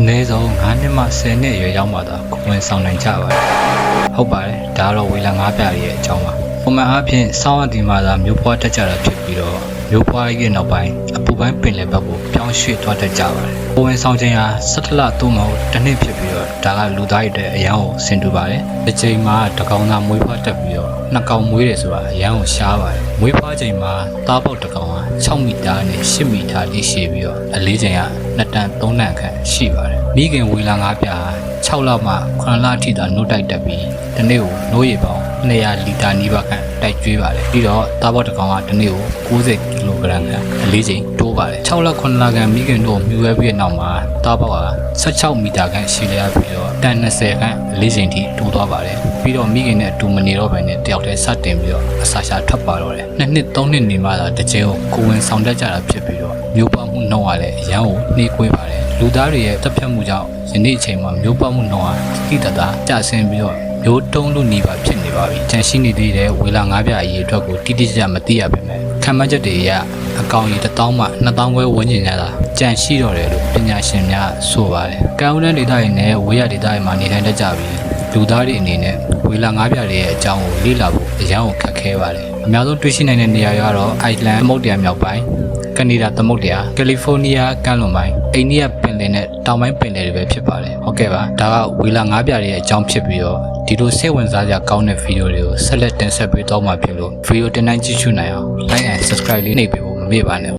အနည်းဆုံး9နှစ်မှ10နှစ်အရွယ်ရောက်မှသာကိုယ်ဝင်ဆောင်နိုင်ကြပါတယ်ဟုတ်ပါတယ်ဒါကတော့ဝေလာငါးပြရဲ့အကြောင်းပါပုံမှန်အားဖြင့်စောင်းအတီမှာသာမျိုးပွားတက်ကြတာဖြစ်ပြီးတော့မျိုးပွားရဲ့နောက်ပိုင်းအပူပိုင်းပင်လယ်ဘက်ကိုပြောင်းရွှေ့သွားတတ်ကြပါတယ်ကိုယ်ဝင်ဆောင်ခြင်းဟာ17လသို့မဟုတ်တစ်နှစ်ဖြစ်ပြီးတော့ဒါကလူသားရဲ့အတွက်အရန်ကိုဆင်တူပါတယ်တစ်ချိန်မှာတစ်ကောင်သာမွေးဖွားတက်ပြီးတော့နှစ်ကောင်မွေးတယ်ဆိုတာအရန်ကိုရှားပါတယ်မွေးဖွားချိန်မှာသားပေါက်တစ်ကောင်ဟာ6မီတာနဲ့10မီတာတိရှိပြီးတော့အလေးချိန်က 2တန်3တန်ခန့်ရှိပါတယ်မိခင်ဝေလာငါးပြား6လမှ9လအထိသာနှုတ်တိုက်တက်ပြီးတစ်နေ့ကိုနှိုးရပေါင်း200လီတာနီးပါးခန့်တိုက်ကျွေးပါတယ်ပြီးတော့သားပေါက်တစ်ကောင်ကတစ်နေ့ကို90ကီလိုဂရမ်ခန့်အလေးချိန်တိုးပါတယ်6လ9လခန့်မိခင်တို့မြူရဲပြီးတဲ့နောက်မှာသားပေါက်က16မီတာခန့်ရှိလျက်ပြီးတော့တန်20ခန့်အလေးချိန်ထိတိုးသွားပါတယ်ပြီးတော့မိခင်နဲ့အတူမနေတော့ဘဲနဲ့တယောက်တည်းစတင်ပြီးတော့အစာရှာထွက်ပါတော့တယ်နှစ်နှစ်သုံးနှစ်နေမှသာတစ်ချိန်ကိုကိုယ်ဝင်ဆောင်တတ်ကြတာဖြစ်ပြီးတော့မျိုးပွားမှု နှုန်းကလည်းအရန်ကိုနှေးကွေးပါတယ်လူသားတွေရဲ့တပ်ဖြတ်မှုကြောင့်ယနေ့အချိန်မှာမျိုးပွားမှုနှုန်းဟာတိတတာကျဆင်းပြီးတော့မျိုးတုံးလို့နေပါဖြစ်နေပါပြီ။ကြံရှိနေသေးတဲ့ဝေလာငါးပြအရေးအတွက်ကိုတိတိကျကျမသိရပါမယ်။ခံမှတ်ချက်တွေအရအကောင်ကြီး1000မှ2000ခွဲဝန်းကျင်ရတာကြံရှိတော့တယ်လို့ပညာရှင်များဆိုပါတယ်။ကံဦးတဲ့ဒေသတွေနဲ့ဝေးရဒေသတွေမှာနေထိုင်တတ်ကြပြီးလူသားတွေအနေနဲ့ဝေလာငါးပြတွေရဲ့အကြောင်းကိုလေ့လာဖို့အရန်ကိုခက်ခဲပါတယ်။အများဆုံးတွေ့ရှိနိုင်တဲ့နေရာတွေကတော့အိုက်လန်သမုဒ္ဒရာမြောက်ပိုင်း ကနေဒါသမုဒ္ဒရာကယ်လီဖိုးနီးယားကမ်းလွန်ပိုင်းအိန္ဒိယပင်လယ်နဲ့တောင်ပိုင်းပင်လယ်တွေပဲဖြစ်ပါတယ်ဟုတ်ကဲ့ပါဒါကဝေလာငါးပြတွေရဲ့အကြောင်းဖြစ်ပြီးတော့ဒီလိုစိတ်ဝင်စားကြကောင်းတဲ့ဗီဒီယိုတွေကိုဆက်လက်တင်ဆက်ပေးတော့မှာဖြစ်လို့ဗီဒီယိုတင်တိုင်းကြည့်ရှုနိုင်အောင် like and subscribe လေးနှိပ်ပေးဖို့မမေ့ပါနဲ့